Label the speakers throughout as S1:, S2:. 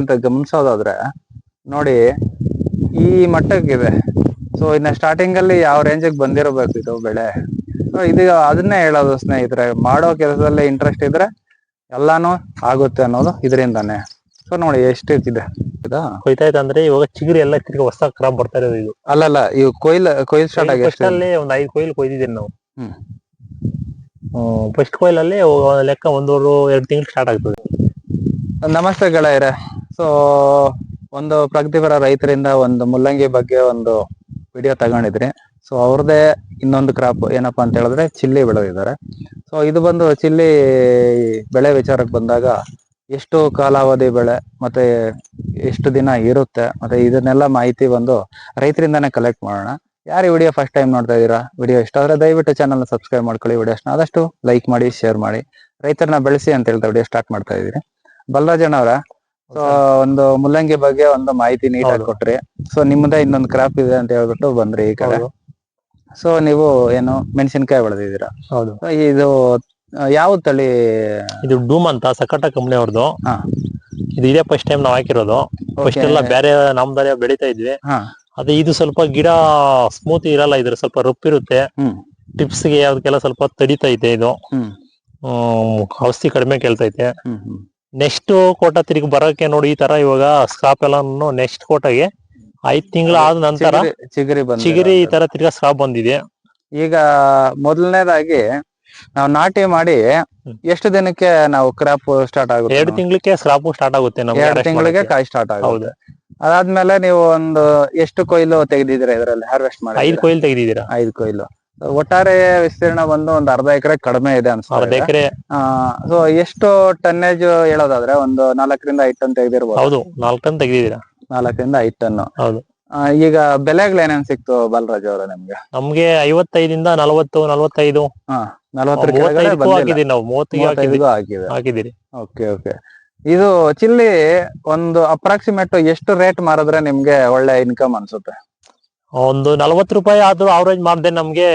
S1: ಅಂತ ಗಮನಿಸೋದಾದ್ರೆ ನೋಡಿ ಈ ಮಟ್ಟಕ್ಕಿದೆ ಸೊ ಇನ್ನ ಸ್ಟಾರ್ಟಿಂಗ್ ಅಲ್ಲಿ ಯಾವ ರೇಂಜಿಗೆ ಬಂದಿರಬೇಕು ಇದು ಬೆಳೆ? ಇದು ಅದನ್ನೇ ಹೇಳೋದು ಸ್ನೇಹಿತರೆ ಮಾಡೋ ಕೆಲಸದಲ್ಲಿ ಇಂಟ್ರೆಸ್ಟ್ ಇದ್ರೆ ಎಲ್ಲಾನು ಆಗುತ್ತೆ ಅನ್ನೋದು ಇದರಿಂದಾನೆ. ಸೊ ನೋಡಿ ಎಷ್ಟು ಇದೆ ಇದಾ?
S2: ಕೊಯ್ತಾ ಅಂದ್ರೆ ಇವಾಗ ಚಿಗುರಿ ಎಲ್ಲ ತಿರ್ಗಿ ಹೊಸ ಕ್ರಾಪ್ ಬರ್ತಾ ಇರೋದು ಇದು.
S1: ಅಲ್ಲಲ್ಲ ಇವು ಕೊಯ್ಲ್ ಕೊಯ್ಲ್ ಸ್ಟಾರ್ಟ್ ಆಗಿ
S2: ಒಂದ್ ಐದು ಕೊಯ್ಲು ಕೊಯ್ದಿದ್ದೀನಿ ನಾವು.
S1: ಹ್ಮ್.
S2: ಫಸ್ಟ್ ಕೊಯ್ಲಲ್ಲಿ ಲೆಕ್ಕ ಒಂದೂರು ಎರಡು ತಿಂಗಳು ಸ್ಟಾರ್ಟ್ ಆಗ್ತದೆ.
S1: ನಮಸ್ತೆ ಗೆಳೆಯರೆ. ಸೊ ಒಂದು ಪ್ರಗತಿಪರ ರೈತರಿಂದ ಒಂದು ಮುಲ್ಲಂಗಿ ಬಗ್ಗೆ ಒಂದು ವಿಡಿಯೋ ತಗೊಂಡಿದ್ರಿ. ಸೊ ಅವ್ರದೇ ಇನ್ನೊಂದು ಕ್ರಾಪ್ ಏನಪ್ಪಾ ಅಂತ ಹೇಳಿದ್ರೆ ಚಿಲ್ಲಿ ಬೆಳೆದಿದ್ದಾರೆ. ಸೊ ಇದು ಬಂದು ಚಿಲ್ಲಿ ಬೆಳೆ ವಿಚಾರಕ್ಕೆ ಬಂದಾಗ ಎಷ್ಟು ಕಾಲಾವಧಿ ಬೆಳೆ ಮತ್ತೆ ಎಷ್ಟು ದಿನ ಇರುತ್ತೆ ಮತ್ತೆ ಇದನ್ನೆಲ್ಲ ಮಾಹಿತಿ ಬಂದು ರೈತರಿಂದಾನೇ ಕಲೆಕ್ಟ್ ಮಾಡೋಣ. ಯಾರು ಈ ವಿಡಿಯೋ ಫಸ್ಟ್ ಟೈಮ್ ನೋಡ್ತಾ ಇದ್ದೀರಾ? ವಿಡಿಯೋ ಇಷ್ಟ ಆದರೆ ದಯವಿಟ್ಟು ಚಾನಲ್ ಸಬ್ಸ್ಕ್ರೈಬ್ ಮಾಡ್ಕೊಳ್ಳಿ. ವಿಡಿಯೋಸ್ನ ಆದಷ್ಟು ಲೈಕ್ ಮಾಡಿ ಶೇರ್ ಮಾಡಿ. ರೈತರನ್ನ ಬೆಳೆಸಿ ಅಂತ ಹೇಳ್ತಾ ವಿಡಿಯೋ ಸ್ಟಾರ್ಟ್ ಮಾಡ್ತಾ ಇದ್ದೀರಿ ಬಲ್ಲಾಜಣ್ಣ ಅವರ ಸೊ ಒಂದು ಮುಲ್ಲಂಗಿ ಬಗ್ಗೆ ಒಂದು ಮಾಹಿತಿ ನೀಟಾಗಿ. ಕೊಟ್ರಿ. ಸೊ ನಿಮ್ಮದೇ ಇನ್ನೊಂದು ಕ್ರಾಪ್ ಇದೆ ಅಂತ ಹೇಳ್ಬಿಟ್ಟು ಬಂದ್ರಿ ಈ ಕಡೆ. ಸೊ ನೀವು ಏನು ಮೆಣಸಿನಕಾಯಿ ಬೆಳೆದಿದ್ದೀರಾ?
S2: ಹೌದು.
S1: ಇದು ಯಾವ ತಳಿ?
S2: ಇದು ಡೂಮ್ ಅಂತ ಸಕಟ ಕಂಪ್ನಿ ಅವ್ರದ್ದು. ಇದು ಇದೇ ಫಸ್ಟ್ ಟೈಮ್ ನಾವ್ ಹಾಕಿರೋದು. ಫಸ್ಟ್. ಎಲ್ಲ ಬೇರೆ ನಮ್ದಾರೆ ಬೆಳಿತಾ ಇದ್ವಿ. ಅದೇ ಇದು ಸ್ವಲ್ಪ ಗಿಡ ಸ್ಮೂತ್ ಇರಲ್ಲ ಇದ್ರ ಸ್ವಲ್ಪ ರುಪ್ ಇರುತ್ತೆ.
S1: ಹ್ಮ್.
S2: ಟಿಪ್ಸ್ಗೆ ಯಾವ್ದಕ್ಕೆಲ್ಲ ಸ್ವಲ್ಪ ತಡಿತೈತೆ ಇದು ಔಷಧಿ ಕಡಿಮೆ ಕೇಳ್ತೈತೆ ನೆಕ್ಸ್ಟ್ ಕೋಟ ತಿರುಗಿ ಬರೋಕೆ ನೋಡಿ ಈ ತರ ಇವಾಗ ಸ್ಕ್ರಾಪ್ ಎಲ್ಲ ನೆಕ್ಸ್ಟ್ ಕೋಟಗೆ ಐದ್ ತಿಂಗಳ ಆದ ನಂತರ
S1: ಚಿಗರಿ ಚಿಗರಿ ಬಂದ
S2: ಚಿಗಿರಿ ಈ ತರ ತಿರ್ಗಾ ಸ್ಕ್ರಾಪ್ ಬಂದಿದೆ.
S1: ಈಗ ಮೊದಲನೇದಾಗಿ ನಾವು ನಾಟಿ ಮಾಡಿ. ಎಷ್ಟು ದಿನಕ್ಕೆ ನಾವು ಕ್ರಾಪ್ ಸ್ಟಾರ್ಟ್ ಆಗುತ್ತೆ
S2: ಎರಡು ತಿಂಗಳಿಗೆ ಸ್ಕ್ರಾಪ್ ಸ್ಟಾರ್ಟ್ ಆಗುತ್ತೆ
S1: ಎರಡು ತಿಂಗಳಿಗೆ ಕಾಯಿ ಸ್ಟಾರ್ಟ್ ಆಗುತ್ತೆ.
S2: ಹೌದು.
S1: ಅದಾದ್ಮೇಲೆ ನೀವು ಒಂದು ಎಷ್ಟು ಕೊಯ್ಲು ತೆಗೆದಿದ್ದೀರಾ ಇದರಲ್ಲಿ? ಹಾರ್ವೆಸ್ಟ್ ಮಾಡಿ ಐದು
S2: ಕೊಯ್ಲು ತೆಗೆದಿದ್ದೀರಾ?
S1: ಐದು ಕೊಯ್ಲು. ಒಟ್ಟಾರೆ ವಿಸ್ತೀರ್ಣ ಬಂದು ಒಂದು ಅರ್ಧ ಎಕರೆ ಕಡಿಮೆ ಇದೆ
S2: ಅರ್ಧ
S1: ಅನ್ಸುತ್ತೆ
S2: ಎಕರೆ.
S1: ಸೊ ಎಷ್ಟು ಟನ್ನೇಜ್ ಹೇಳೋದಾದ್ರೆ ಒಂದು ನಾಲ್ಕರಿಂದ ಐದು ಟನ್ ತೆಗೆದಿರ್ಬೋದು.
S2: ಹೌದು ನಾಲ್ಕು ಟನ್ ತೆಗ್ದಿದ್ದೀರಾ?
S1: ನಾಲ್ಕರಿಂದ ಐದು ಟನ್
S2: ಹೌದು.
S1: ಈಗ ಬೆಲೆಗಳು ಏನೇನ್ ಸಿಕ್ತು ಬಾಲರಾಜ್ ಅವರ ನಿಮ್ಗೆ?
S2: ನಮ್ಗೆ ಐವತ್ತೈದಿಂದ ನಲವತ್ತು ನಲವತ್ತೈದು.
S1: ಹಾ ನಲವತ್ತರ ಕೆಳಗಡೆ
S2: ಮೂವತ್ತೈದಕ್ಕೂ
S1: ಬಂದಿಲ್ಲ.
S2: ಹಾಕಿದೀವಿ ನಾವು ಮೂವತ್ತಿಗೆ ಹಾಕಿದ್ವಿ
S1: ಮೂವತ್ತೈದಿಗೂ ಹಾಕಿದೆ
S2: ಹಾಕಿದಿರಿ
S1: ಓಕೆ ಓಕೆ. ಇದು ಚಿಲ್ಲಿ ಒಂದು ಅಪ್ರಾಕ್ಸಿಮೇಟ್ ಎಷ್ಟು ರೇಟ್ ಮಾರಿದ್ರೆ ನಿಮ್ಗೆ ಒಳ್ಳೆ ಇನ್ಕಮ್ ಅನ್ಸುತ್ತೆ?
S2: ಒಂದು ನಲವತ್ತು ರೂಪಾಯಿ ಆದ್ರೂ ಅವರೇಜ್ ಮಾಡಿದೆ ನಮ್ಗೆ.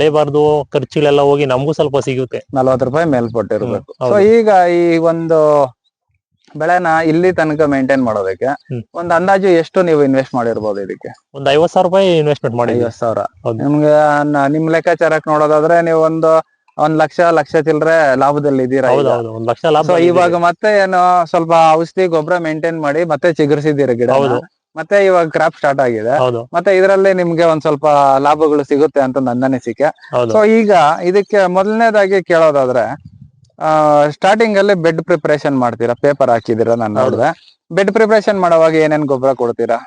S2: ಲೇಬರ್ದು ಖರ್ಚುಗಳೆಲ್ಲ ಹೋಗಿ ನಮಗೂ ಸ್ವಲ್ಪ ಸಿಗುತ್ತೆ.
S1: ನಲವತ್ತು ರೂಪಾಯಿ ಮೇಲ್ಪಟ್ಟಿರ್ಬೇಕು ಸೊ ಈಗ ಈ ಒಂದು ಬೆಳೆನ ಇಲ್ಲಿ ತನಕ ಮೇಂಟೈನ್ ಮಾಡೋದಕ್ಕೆ. ಒಂದ್ ಅಂದಾಜು ಎಷ್ಟು ನೀವು ಇನ್ವೆಸ್ಟ್ ಮಾಡಿರ್ಬೋದು ಇದಕ್ಕೆ?
S2: ಒಂದ್ ಐವತ್ ಸಾವಿರ ರೂಪಾಯಿ ಇನ್ವೆಸ್ಟ್ಮೆಂಟ್ ಮಾಡಿ
S1: ಐವತ್ ಸಾವಿರ. ನಿಮ್ಗೆ ನಿಮ್ ಲೆಕ್ಕಾಚಾರಕ್ಕೆ ನೋಡೋದಾದ್ರೆ ನೀವು ಒಂದು ಒಂದ್ ಲಕ್ಷ ಲಕ್ಷ ಚಿಲ್ಲರೆ ಲಾಭದಲ್ಲಿ ಇದ್ದೀರಾ. ಇವಾಗ ಮತ್ತೆ ಏನು ಸ್ವಲ್ಪ ಔಷಧಿ ಗೊಬ್ಬರ ಮೇಂಟೈನ್ ಮಾಡಿ ಮತ್ತೆ ಚಿಗುರಿಸಿದ್ದೀರಿ ಗಿಡ
S2: ಹೌದು.
S1: ಮತ್ತೆ ಇವಾಗ ಕ್ರಾಪ್ ಸ್ಟಾರ್ಟ್ ಆಗಿದೆ.
S2: ಹೌದು.
S1: ಮತ್ತೆ ಇದರಲ್ಲಿ ನಿಮ್ಗೆ ಒಂದ್ ಸ್ವಲ್ಪ ಲಾಭಗಳು ಸಿಗುತ್ತೆ ಅಂತ ನನ್ನ ಅನಿಸಿಕೆ.
S2: ಹೌದು.
S1: ಸೊ ಈಗ ಇದಕ್ಕೆ ಮೊದಲನೇದಾಗಿ ಕೇಳೋದಾದ್ರೆ ಸ್ಟಾರ್ಟಿಂಗ್ ಅಲ್ಲಿ ಬೆಡ್ ಪ್ರಿಪರೇಷನ್ ಮಾಡ್ತೀರಾ? ಪೇಪರ್ ಹಾಕಿದಿರ ನಾನು. ನೋಡಿದೆ. ಬೆಡ್ ಪ್ರಿಪರೇಷನ್ ಮಾಡುವಾಗ ಏನೇನ್ ಗೊಬ್ಬರ ಕೊಡ್ತೀರಾ?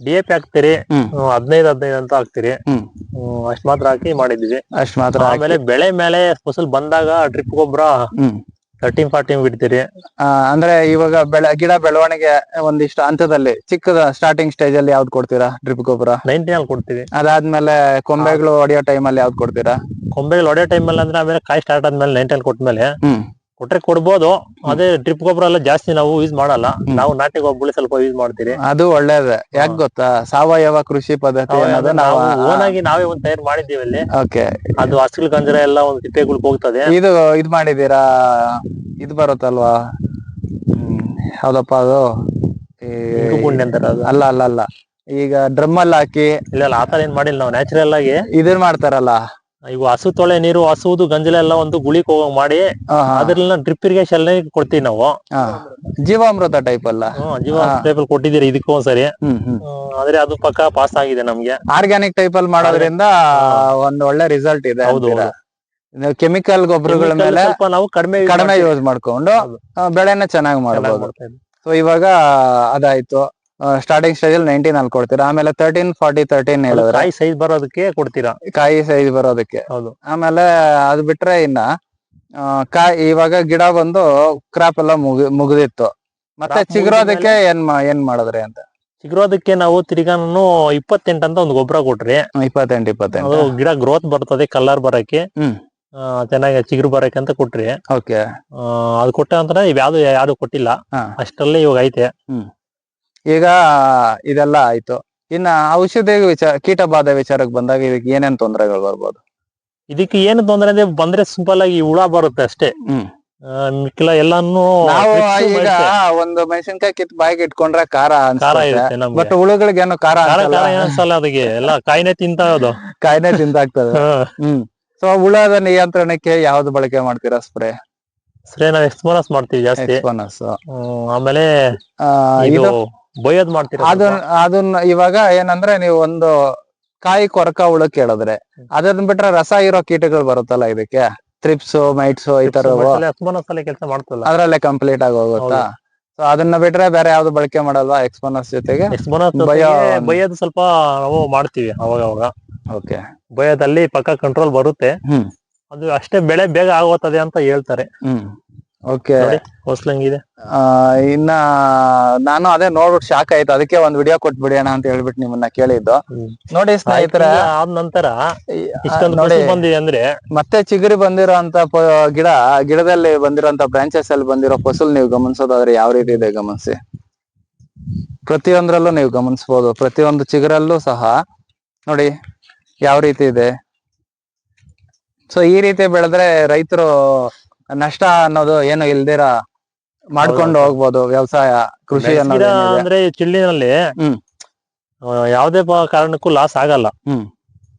S2: ಡಿ ಎ ಪಿ ಹಾಕ್ತಿರಿ.
S1: ಹ್ಮ್.
S2: ಹದಿನೈದು ಹದಿನೈದು ಅಂತ ಹಾಕ್ತಿರಿ.
S1: ಹ್ಮ್.
S2: ಹ್ಮ್, ಅಷ್ಟ್ ಮಾತ್ರ ಹಾಕಿ ಮಾಡಿದ್ವಿ.
S1: ಅಷ್ಟ್ ಮಾತ್ರ.
S2: ಆಮೇಲೆ ಬೆಳೆ ಮೇಲೆ ಫಸಲ್ ಬಂದಾಗ ಡ್ರಿಪ್ ಗೊಬ್ಬರ
S1: ಹ್ಮ್.
S2: ತರ್ಟೀನ್ ಫಾರ್ಟೀನ್ ಬಿಡ್ತೀರಿ?
S1: ಆ, ಅಂದ್ರೆ ಇವಾಗ ಬೆಳೆ ಗಿಡ ಬೆಳವಣಿಗೆ ಒಂದಿಷ್ಟು ಹಂತದಲ್ಲಿ ಚಿಕ್ಕದ ಸ್ಟಾರ್ಟಿಂಗ್ ಸ್ಟೇಜ್ ಅಲ್ಲಿ ಯಾವ್ದು ಕೊಡ್ತೀರಾ? ಡ್ರಿಪ್ ಗೊಬ್ಬರ?
S2: ನೈನ್ಟೀನ್ ಅಲ್ಲಿ ಕೊಡ್ತೀವಿ.
S1: ಅದಾದ್ಮೇಲೆ ಕೊಂಬೆಗಳು ಹೊಡೆಯೋ ಟೈಮ್ ಅಲ್ಲಿ ಯಾವ್ದು ಕೊಡ್ತೀರಾ?
S2: ಕೊಂಬೆಗಳು ಹೊಡೆಯೋ ಟೈಮ್ ಅಲ್ಲಿ ಅಂದ್ರೆ ಆಮೇಲೆ ಕಾಯಿ ಸ್ಟಾರ್ಟ್ ಆದ್ಮೇಲೆ ನೈನ್ಟೀನ್ ಕೊಟ್ಮೇಲೆ
S1: ಹ್ಮ್.
S2: ಕೊಟ್ರೆ ಕೊಡ್ಬೋದು ಅದೇ ಡ್ರಿಪ್ ಗೊಬ್ಬರ ಎಲ್ಲ ಜಾಸ್ತಿ ನಾವು ಯೂಸ್ ಮಾಡಲ್ಲ. ನಾವು ನಾಟಿ ಗೊಬ್ಬರ ಸ್ವಲ್ಪ ಯೂಸ್ ಮಾಡ್ತೀರಿ.
S1: ಅದು ಒಳ್ಳೇದೇ. ಯಾಕೆ ಗೊತ್ತಾ? ಸಾವಯವ ಕೃಷಿ ಪದ್ಧತಿ ಅನ್ನೋದು ನಾವು
S2: ಆಗಿ ನಾವೇ ಒಂದ್ ತಯಾರು ಮಾಡಿದ್ದೀವಿ ಅಲ್ಲಿ.
S1: ಓಕೆ.
S2: ಅದು ಹಸಿರು ಗಂಜರ ಎಲ್ಲ ಒಂದು ತಿಪ್ಪೆಗಳು ಹೋಗ್ತದೆ.
S1: ಇದು ಇದ್ ಮಾಡಿದೀರಾ ಇದು ಬರುತ್ತಲ್ವಾ? ಹ್ಮ್, ಯಾವ್ದಪ್ಪ ಅದು?
S2: ಗುಂಡಿ ಅಂತಾರ ಅದು.
S1: ಅಲ್ಲ ಅಲ್ಲ ಅಲ್ಲ. ಈಗ ಡ್ರಮ್ ಅಲ್ಲಿ ಹಾಕಿ
S2: ಇಲ್ಲ ಆತರ ಏನ್ ಮಾಡಿಲ್ಲ ನಾವು ನ್ಯಾಚುರಲ್ ಆಗಿ.
S1: ಇದನ್ ಮಾಡ್ತಾರಲ್ಲ?
S2: ಇವು ಹಸು ತೊಳೆ ನೀರು ಹಸುವುದು ಗಂಜಲ ಎಲ್ಲ ಒಂದು ಗುಳಿಕ್ ಹೋಗ ಮಾಡಿ ಅದ್ರಲ್ಲಿ ಡ್ರಿಪ್ ಇರಿಗೇಷನ್ ಕೊಡ್ತೀವಿ ನಾವು.
S1: ಜೀವಾಮೃತ ಟೈಪ್ ಅಲ್ಲ.
S2: ಜೀವಾಮೃತ ಟೈಪ್ ಅಲ್ಲಿ ಕೊಟ್ಟಿದ್ದೀರಿ ಇದಕ್ಕೂ ಒಂದ್ಸರಿ.
S1: ಹ್ಮ್,
S2: ಆದ್ರೆ ಅದು ಪಕ್ಕ ಪಾಸ್ ಆಗಿದೆ ನಮ್ಗೆ.
S1: ಆರ್ಗ್ಯಾನಿಕ್ ಟೈಪ್ ಅಲ್ಲಿ ಮಾಡೋದ್ರಿಂದ ಒಂದ್ ಒಳ್ಳೆ ರಿಸಲ್ಟ್ ಇದೆ
S2: ಹೌದು,
S1: ಕೆಮಿಕಲ್ ಗೊಬ್ಬರಗಳ ಮೇಲೆ
S2: ಸ್ವಲ್ಪ ನಾವು ಕಡಿಮೆ
S1: ಕಡಿಮೆ ಯೂಸ್ ಮಾಡ್ಕೊಂಡು. ಬೆಳೆನ ಚೆನ್ನಾಗಿ ಮಾಡಬಹುದು ಸೊ ಇವಾಗ ಅದಾಯ್ತು. ಸ್ಟಾರ್ಟಿಂಗ್ ಸ್ಟೇಜ್ ಅಲ್ಲಿ ನೈನ್ಟೀನ್ ಅಲ್ಲಿ ಕೊಡ್ತೀರಾ? ಆಮೇಲೆ ತರ್ಟೀನ್ ಫಾರ್ಟಿ ತರ್ಟೀನ್ ಹೇಳಿದ್ರೆ.
S2: ಕಾಯಿ ಸೈಜ್ ಬರೋದಕ್ಕೆ ಕೊಡ್ತೀರಾ?
S1: ಕಾಯಿ ಸೈಜ್ ಬರೋದಕ್ಕೆ.
S2: ಹೌದು.
S1: ಆಮೇಲೆ ಅದ್ ಬಿಟ್ರೆ ಇನ್ನ ಕಾಯಿ ಇವಾಗ ಗಿಡ ಬಂದು ಕ್ರಾಪ್ ಎಲ್ಲ ಮುಗಿ ಮುಗ್ದಿತ್ತು. ಮತ್ತೆ ಚಿಗರೋದಕ್ಕೆ ಏನ್ ಏನ್ ಮಾಡಿದ್ರಿ ಅಂತ?
S2: ಚಿಗುರೋದಕ್ಕೆ ನಾವು ತಿರ್ಗಾನು ಇಪ್ಪತ್ತೆಂಟು ಅಂತ ಒಂದು ಗೊಬ್ಬರ ಕೊಟ್ರಿ.
S1: ಇಪ್ಪತ್ತೆಂಟು ಇಪ್ಪತ್ತೆಂಟು.
S2: ಗಿಡ ಗ್ರೋತ್ ಬರ್ತದೆ ಕಲರ್ ಬರಕ್ಕೆ. ಚೆನ್ನಾಗಿ ಚಿಗುರು ಬರಕ್ಕೆ ಅಂತ ಕೊಟ್ರಿ.
S1: ಓಕೆ.
S2: ಅದು ಕೊಟ್ಟ ನಂತರ ಇವ್ ಯಾವ್ದು ಯಾರು ಕೊಟ್ಟಿಲ್ಲ ಅಷ್ಟರಲ್ಲಿ ಇವಾಗ ಐತೆ.
S1: ಈಗ ಇದೆಲ್ಲ ಆಯ್ತು. ಇನ್ನ ಔಷಧಿ ವಿಚಾರ ಕೀಟ ಬಾಧೆ ವಿಚಾರಕ್ಕೆ ಬಂದಾಗ ಇದಕ್ಕೆ ಏನೇನ್ ತೊಂದರೆಗಳು ಬರ್ಬೋದು?
S2: ಇದಕ್ಕೆ ಏನು ತೊಂದರೆ ಅಂದ್ರೆ ಬಂದ್ರೆ ಸಿಂಪಲ್ ಆಗಿ ಹುಳ ಬರುತ್ತೆ ಅಷ್ಟೇ. ಮಿಕ್ಕಿಲ ಎಲ್ಲಾನು
S1: ನಾವು ಈಗ. ಒಂದು ಮೆಣಸಿನ್ಕಾಯಿ ಕಿತ್ ಬಾಯಿಗೆ ಇಟ್ಕೊಂಡ್ರೆ ಖಾರ ಬಟ್ ಹುಳುಗಳಿಗೆ ಏನು ಖಾರ ಅನ್ಸಲ್ಲ
S2: ಅದಕ್ಕೆ. ಎಲ್ಲ ಕಾಯಿನೇ ತಿಂತ ಅದು
S1: ಕಾಯಿನೇ ತಿಂದಾಗ್ತದೆ. ಹ್ಮ್. ಸೊ ಹುಳದ ನಿಯಂತ್ರಣಕ್ಕೆ ಯಾವ್ದು ಬಳಕೆ ಮಾಡ್ತೀರಾ ಸ್ಪ್ರೇ?
S2: ಸ್ಪ್ರೇ ನಾವ್ ಎಕ್ಸ್ಪೋನಸ್ ಮಾಡ್ತೀವಿ ಜಾಸ್ತಿ.
S1: ಎಕ್ಸ್ಪೋನಸ್
S2: ಆಮೇಲೆ ಇದು ಬೊಯ್ಯೋದ್ ಮಾಡ್ತೀರಾ
S1: ಅದನ್ನ ಅದನ್ನ ಇವಾಗ ಏನಂದ್ರೆ ನೀವು ಒಂದು ಕಾಯಿ ಕೊರಕ ಹುಳಕ್ ಕೇಳಿದ್ರೆ ಅದನ್ನ ಬಿಟ್ರೆ ರಸ ಇರೋ ಕೀಟಗಳು ಬರುತ್ತಲ್ಲ ಇದಕ್ಕೆ? ಟ್ರಿಪ್ಸ್ ಮೈಟ್ಸ್ ಈ
S2: ತರ ಕೆಲಸ ಮಾಡ್ತಲ್ಲ?
S1: ಅದ್ರಲ್ಲೇ ಕಂಪ್ಲೀಟ್ ಆಗಿ ಹೋಗುತ್ತಾ? ಸೊ ಅದನ್ನ ಬಿಟ್ರೆ ಬೇರೆ ಯಾವ್ದು ಬಳಕೆ ಮಾಡಲ್ವಾ ಎಕ್ಸ್ಪೋನಸ್ ಜೊತೆಗೆ? ಬಯೋದ್
S2: ಬೊಯ್ಯೋದು ಸ್ವಲ್ಪ ನಾವು ಮಾಡ್ತೀವಿ ಅವಾಗ ಅವಾಗ
S1: ಓಕೆ.
S2: ಬೊಯ್ಯೋದಲ್ಲಿ ಪಕ್ಕ ಕಂಟ್ರೋಲ್ ಬರುತ್ತೆ. ಅದು ಅಷ್ಟೇ ಬೆಳೆ ಬೇಗ ಆಗೋತದೆ ಅಂತ ಹೇಳ್ತಾರೆ.
S1: ಓಕೆ
S2: ಹೊಸ್ಲಂಗಿದೆ
S1: ಇನ್ನ ನಾನು ಅದೇ ನೋಡ್ಬಿಟ್ಟು ಶಾಕ್ ಆಯ್ತು. ಅದಕ್ಕೆ ಒಂದ್ ವಿಡಿಯೋ ಕೊಟ್ಬಿಡಿ ಅಣ್ಣ ಅಂತ ಹೇಳ್ಬಿಟ್ಟು ನಿಮ್ಮನ್ನ ಕೇಳಿದ್ದು. ನೋಡಿ ಸ್ನೇಹಿತರ
S2: ಆದ ನಂತರ
S1: ನೋಡಿ
S2: ಬಂದಿದೆ ಅಂದ್ರೆ
S1: ಮತ್ತೆ ಚಿಗುರಿ ಬಂದಿರೋ ಅಂತ ಗಿಡ ಗಿಡದಲ್ಲಿ ಬಂದಿರೋಂತ ಬ್ರಾಂಚಸ್ ಅಲ್ಲಿ ಬಂದಿರೋ ಫಸಲ್ ನೀವು ಗಮನಿಸೋದಾದ್ರೆ ಯಾವ ರೀತಿ ಇದೆ ಗಮನಿಸಿ? ಪ್ರತಿಯೊಂದ್ರಲ್ಲೂ ನೀವು ಗಮನಿಸಬಹುದು ಪ್ರತಿಯೊಂದು ಚಿಗುರಲ್ಲೂ ಸಹ ನೋಡಿ ಯಾವ ರೀತಿ ಇದೆ. ಸೊ ಈ ರೀತಿ ಬೆಳೆದ್ರೆ ರೈತರು ನಷ್ಟ ಅನ್ನೋದು ಏನು ಇಲ್ದಿರ ಮಾಡ್ಕೊಂಡು ಹೋಗ್ಬೋದು ವ್ಯವಸಾಯ ಕೃಷಿ ಅನ್ನೋದು ಏನಿದೆ.
S2: ಅಂದ್ರೆ ಚಿಳ್ಳಿನಲ್ಲಿ
S1: ಹ್ಮ್.
S2: ಆ, ಯಾವ್ದೇ ಪ- ಕಾರಣಕ್ಕೂ ಲಾಸ್ ಆಗಲ್ಲ
S1: ಹ್ಮ್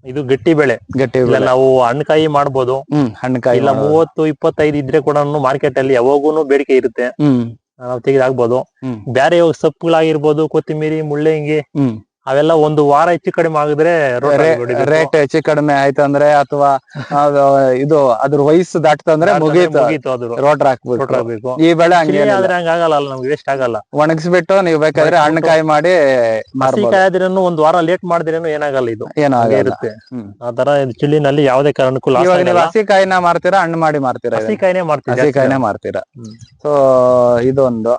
S2: ಇದು ಗಟ್ಟಿ ಬೆಳೆ
S1: ಗಟ್ಟಿ
S2: ಇಲ್ಲ
S1: ಬೆಳೆ.
S2: ನಾವು ಹಣ್ಣಕಾಯಿ ಮಾಡ್ಬೋದು
S1: ಹ್ಮ್ ಹಣ್ಣುಕಾಯಿ
S2: ಇಲ್ಲ
S1: ಮಾಡೋದು.
S2: ಮೂವತ್ತು ಇಪ್ಪತ್ತೈದು ಇದ್ರೆ ಕೂಡ ಮಾರ್ಕೆಟ್ ಅಲ್ಲಿ ಯಾವಾಗೂ ಬೇಡಿಕೆ ಇರುತ್ತೆ
S1: ಹ್ಮ್
S2: ನಾವು ತೆಗೆದು ಹಾಕ್ಬೋದು
S1: ಹ್ಮ್.
S2: ಬೇರೆ ಇವಾಗ ಸೊಪ್ಪುಗಳಾಗಿರ್ಬೋದು ಕೊತ್ತಿಮೀರಿ ಮುಳ್ಳಂಗಿ
S1: ಹ್ಮ್
S2: ಅವೆಲ್ಲ ಒಂದು ವಾರ ಹೆಚ್ಚು ಕಡಿಮೆ ಆಗಿದ್ರೆ ರೋಟ
S1: ರೇಟ್ ಹೆಚ್ಚು ಕಡಿಮೆ ಆಯ್ತು ಅಂದ್ರೆ ಅಥವಾ ಇದು ಅದ್ರ ವಯಸ್ಸು ದಾಟ್ತಂದ್ರೆ ಮುಗೀತು. ರೋಟ್ರ್
S2: ಹಾಕ್ಬೇಕು.
S1: ಈ ಬೆಳೆ ಹಂಗೆ
S2: ಆಗಲ್ಲ ನಮ್ಗೆ ವೇಸ್ಟ್ ಆಗಲ್ಲ.
S1: ಒಣಗಿಸ್ಬಿಟ್ಟು ನೀವು ಬೇಕಾದ್ರೆ ಹಣ್ಣುಕಾಯಿ ಮಾಡಿ
S2: ಆದ್ರೇನು ಒಂದ್ ವಾರ ಲೇಟ್ ಮಾಡಿದ್ರೇನು ಏನಾಗಲ್ಲ ಇದು.
S1: ಏನೂ
S2: ಹಂಗೆ
S1: ಆಗಲ್ಲ.
S2: ಇರುತ್ತೆ.
S1: ಹ್ಮ್.
S2: ಆ ತರ ಚಿಲ್ಲಿನಲ್ಲಿ ಯಾವುದೇ ಕಾರಣಕ್ಕೂ
S1: ಇವಾಗ ನೀವು ಹಸಿಕಾಯಿನ ಮಾರ್ತೀರಾ ಹಣ್ಣು ಮಾಡಿ ಮಾರ್ತೀರಾ?
S2: ಹಸಿಕಾಯಿನೇ ಮಾಡ್ತೀರಾ
S1: ಹಸಿಕಾಯಿನೇ ಮಾರ್ತೀರಾ. ಸೊ ಇದೊಂದು.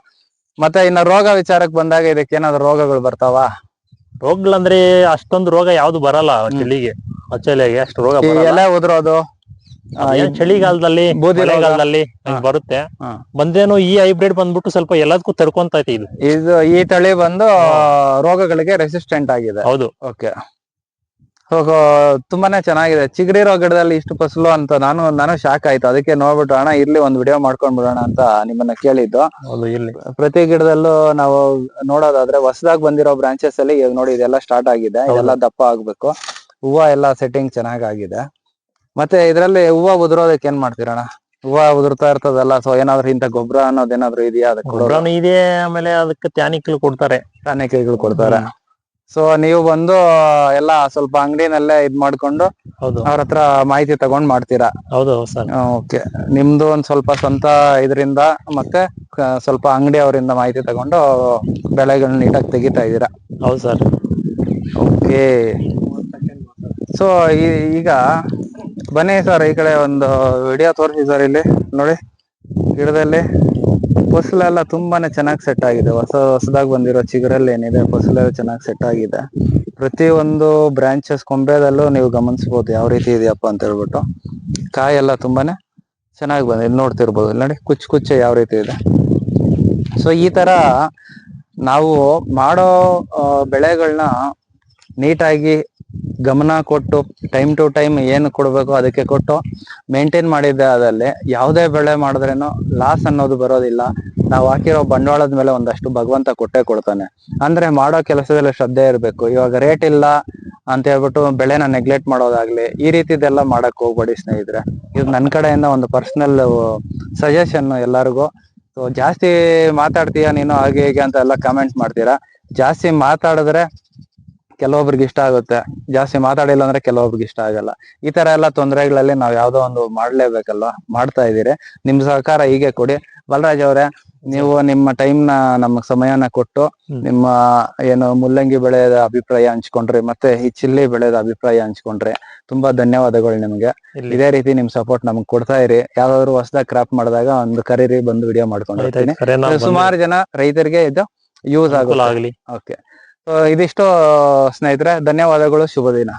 S1: ಮತ್ತೆ ಇನ್ನ ರೋಗ ವಿಚಾರಕ್ಕೆ ಬಂದಾಗ ಇದಕ್ಕೆ ಏನಾದ್ರು ರೋಗಗಳು ಬರ್ತಾವ?
S2: ರೋಗಗಳಂದ್ರೆ ಅಷ್ಟೊಂದು ರೋಗ ಯಾವ್ದು ಬರಲ್ಲ ಚಳಿಗೆ ಅಚ್ಚಲೆಗೆ ಅಷ್ಟು ರೋಗ
S1: ಈ
S2: ಬರಲ್ಲ
S1: ಎಲೆ ಉದುರೋದು ಆ,
S2: ಚಳಿಗಾಲದಲ್ಲಿ
S1: ಬೂದಿ ರೋಗ.
S2: ಮಳೆಗಾಲದಲ್ಲಿ. ಬರುತ್ತೆ?
S1: ಹಾ.
S2: ಬಂದೇನು ಈ ಹೈಬ್ರಿಡ್ ಬಂದ್ಬಿಟ್ಟು ಸ್ವಲ್ಪ ಎಲ್ಲದಕ್ಕೂ ತಡ್ಕೊಂತೈತೆ ಇದು.
S1: ಇದು ಈ ತಳಿ ಬಂದು ರೋಗಗಳಿಗೆ ರೆಸಿಸ್ಟೆಂಟ್ ಆಗಿದೆ.
S2: ಹೌದು.
S1: ಓಕೆ ತುಂಬಾನೇ ಚೆನ್ನಾಗಿದೆ. ಚಿಗಡಿರೋ ಗಿಡದಲ್ಲಿ ಇಷ್ಟು ಫಸಲು ಅಂತ ನಾನು ನಾನು ಶಾಕ್ ಆಯ್ತು. ಅದಕ್ಕೆ ನೋಡ್ಬಿಟ್ಟು ಅಣ್ಣ ಇರ್ಲಿ ಒಂದ್ ವಿಡಿಯೋ ಮಾಡ್ಕೊಂಡ್ ಬಿಡೋಣ ಅಂತ ನಿಮ್ಮನ್ನ ಕೇಳಿದ್ದು. ಪ್ರತಿ ಗಿಡದಲ್ಲೂ ನಾವು ನೋಡೋದಾದ್ರೆ ಹೊಸದಾಗಿ ಬಂದಿರೋ ಬ್ರಾಂಚಸ್ ಅಲ್ಲಿ ಇವಾಗ ನೋಡಿ ಇದೆಲ್ಲ ಸ್ಟಾರ್ಟ್ ಆಗಿದೆ. ಇದೆಲ್ಲ ದಪ್ಪ ಆಗ್ಬೇಕು. ಹೂವ ಎಲ್ಲ ಸೆಟ್ಟಿಂಗ್ ಚೆನ್ನಾಗ್ ಆಗಿದೆ. ಮತ್ತೆ ಇದ್ರಲ್ಲಿ ಹೂವ ಉದುರೋದಕ್ಕೆ ಏನ್ ಮಾಡ್ತೀರಣ್ಣ? ಹೂವ ಉದುರ್ತಾ ಇರ್ತದಲ್ಲ ಸೊ ಏನಾದ್ರು ಇಂತ ಗೊಬ್ಬರ ಅನ್ನೋದೇನಾದ್ರು ಇದೆಯಾ ಅದಕ್ಕೆ
S2: ಇದೆ ಆಮೇಲೆ ಅದಕ್ಕೆ ತ್ಯಾನಿಕ್ಲು ಕೊಡ್ತಾರೆ.
S1: ತ್ಯಾನಿಕಲ್ ಕೊಡ್ತಾರೆ. ಸೊ ನೀವು ಬಂದು ಎಲ್ಲ ಸ್ವಲ್ಪ ಅಂಗಡಿನಲ್ಲೇ ಇದ್ ಮಾಡ್ಕೊಂಡು
S2: ಹೌದು.
S1: ಅವ್ರ ಹತ್ರ ಮಾಹಿತಿ ತಗೊಂಡ್ ಮಾಡ್ತೀರಾ?
S2: ಹೌದು ಸರ್.
S1: ಓಕೆ. ನಿಮ್ದು ಒಂದ್ ಸ್ವಲ್ಪ ಸ್ವಂತ ಇದರಿಂದ ಮತ್ತೆ ಕ- ಸ್ವಲ್ಪ ಅಂಗಡಿ ಅವರಿಂದ ಮಾಹಿತಿ ತಗೊಂಡು ಬೆಳೆಗಳನ್ನ ನೀಟಾಗಿ ತೆಗಿತಾ ಇದ್ದೀರಾ?
S2: ಹೌದು ಸರ್.
S1: ಓಕೆ. ಸೊ ಈಗ ಬನ್ನಿ ಸರ್ ಈ ಕಡೆ ಒಂದು ವಿಡಿಯೋ ತೋರಿಸಿ ಸರ್ ಇಲ್ಲಿ ನೋಡಿ ಗಿಡದಲ್ಲಿ. ಫಸಲೆಲ್ಲ ತುಂಬಾನೇ ಚೆನ್ನಾಗಿ ಸೆಟ್ ಆಗಿದೆ. ಹೊಸ ಹೊಸದಾಗಿ ಬಂದಿರೋ ಚಿಗುರಲ್ಲಿ ಏನಿದೆ, ಫಸಲೆಲ್ಲ ಚೆನ್ನಾಗಿ ಸೆಟ್ ಆಗಿದೆ. ಪ್ರತಿ ಒಂದು ಬ್ರಾಂಚಸ್ ಕೊಂಬೆದಲ್ಲೂ ನೀವು ಗಮನಿಸಬಹುದು ಯಾವ ರೀತಿ ಇದೆಯಪ್ಪ ಅಂತ ಹೇಳ್ಬಿಟ್ಟು. ಕಾಯಿ ಎಲ್ಲ ತುಂಬಾನೇ ಚೆನ್ನಾಗಿ ಬಂದಿದೆ. ಇಲ್ಲಿ ನೋಡ್ತಿರ್ಬೋದು. ಇಲ್ಲ ನೋಡಿ, ಕುಚ್ಚು ಕುಚ್ಚೆ ಯಾವ ರೀತಿ ಇದೆ. ಸೊ ಈ ತರ ನಾವು ಮಾಡೋ ಬೆಳೆಗಳನ್ನ ನೀಟಾಗಿ ಗಮನ ಕೊಟ್ಟು ಟೈಮ್ ಟು ಟೈಮ್ ಏನು ಕೊಡಬೇಕು ಅದಕ್ಕೆ ಕೊಟ್ಟು ಮೇಂಟೈನ್ ಮಾಡಿದ್ದೆ ಅದಲ್ಲಿ ಯಾವುದೇ ಬೆಳೆ ಮಾಡಿದ್ರೇನು ಲಾಸ್ ಅನ್ನೋದು ಬರೋದಿಲ್ಲ. ನಾವು ಹಾಕಿರೋ ಬಂಡವಾಳದ ಮೇಲೆ ಒಂದಷ್ಟು ಭಗವಂತ ಕೊಟ್ಟೆ ಕೊಡ್ತಾನೆ. ಅಂದ್ರೆ ಮಾಡೋ ಕೆಲಸದಲ್ಲಿ ಶ್ರದ್ಧೆ ಇರಬೇಕು. ಇವಾಗ ರೇಟ್ ಇಲ್ಲ ಅಂತ ಹೇಳ್ಬಿಟ್ಟು ಬೆಳೆನ ನೆಗ್ಲೆಕ್ಟ್ ಮಾಡೋದಾಗ್ಲಿ, ಈ ರೀತಿದೆಲ್ಲ ಮಾಡಕ್ ಹೋಗ್ಬೇಡಿ ಸ್ನೇಹಿತರೆ. ಇದು ನನ್ನ ಕಡೆಯಿಂದ ಒಂದು ಪರ್ಸನಲ್ ಸಜೆಷನ್ ಎಲ್ಲರಿಗೂ. ಸೊ ಜಾಸ್ತಿ ಮಾತಾಡ್ತೀಯ ನೀನು ಹಾಗೆ ಹೀಗೆ ಅಂತ ಎಲ್ಲ ಕಮೆಂಟ್ ಮಾಡ್ತೀರಾ? ಜಾಸ್ತಿ ಮಾತಾಡಿದ್ರೆ ಕೆಲವೊಬ್ರಿಗೆ ಇಷ್ಟ ಆಗುತ್ತೆ. ಜಾಸ್ತಿ ಮಾತಾಡಿಲ್ಲ ಅಂದ್ರೆ ಕೆಲವೊಬ್ರಿಗೆ ಇಷ್ಟ ಆಗಲ್ಲ. ಈ ತರ ಎಲ್ಲ ತೊಂದರೆಗಳಲ್ಲಿ ನಾವ್ ಯಾವ್ದೋ ಒಂದು ಮಾಡ್ಲೇಬೇಕಲ್ವಾ? ಮಾಡ್ತಾ ಇದೀರಿ ನಿಮ್ ಸಹಕಾರ ಹೀಗೆ ಕೊಡಿ. ಬಲರಾಜ್ ಅವರೇ ನೀವು ನಿಮ್ಮ ಟೈಮ್ನ ನಮಗ್ ಸಮಯನ ಕೊಟ್ಟು ನಿಮ್ಮ ಏನು ಮುಲ್ಲಂಗಿ ಬೆಳೆಯದ ಅಭಿಪ್ರಾಯ ಹಂಚ್ಕೊಂಡ್ರಿ ಮತ್ತೆ ಈ ಚಿಲ್ಲಿ ಬೆಳೆದ ಅಭಿಪ್ರಾಯ ಹಂಚ್ಕೊಂಡ್ರಿ. ತುಂಬಾ ಧನ್ಯವಾದಗಳು ನಿಮ್ಗೆ. ಇದೇ ರೀತಿ ನಿಮ್ ಸಪೋರ್ಟ್ ನಮಗ್ ಕೊಡ್ತಾ ಇರಿ. ಯಾವ್ದಾದ್ರು ಹೊಸದಾಗ ಕ್ರಾಪ್ ಮಾಡಿದಾಗ ಒಂದು ಕರೀರಿ ಬಂದು ವಿಡಿಯೋ ಮಾಡ್ಕೊಂಡು
S2: ಆಯ್ತು,
S1: ಹೋಗ್ತೀನಿ
S2: ಆಯ್ತು, ಕರೆನ ಬಂದ್ರೆ.
S1: ಸುಮಾರು ಜನ ರೈತರಿಗೆ ಇದು ಯೂಸ್
S2: ಆಗಲಿ.
S1: ಓಕೆ ಇದಿಷ್ಟು ಸ್ನೇಹಿತರೆ ಧನ್ಯವಾದಗಳು ಶುಭ ದಿನ.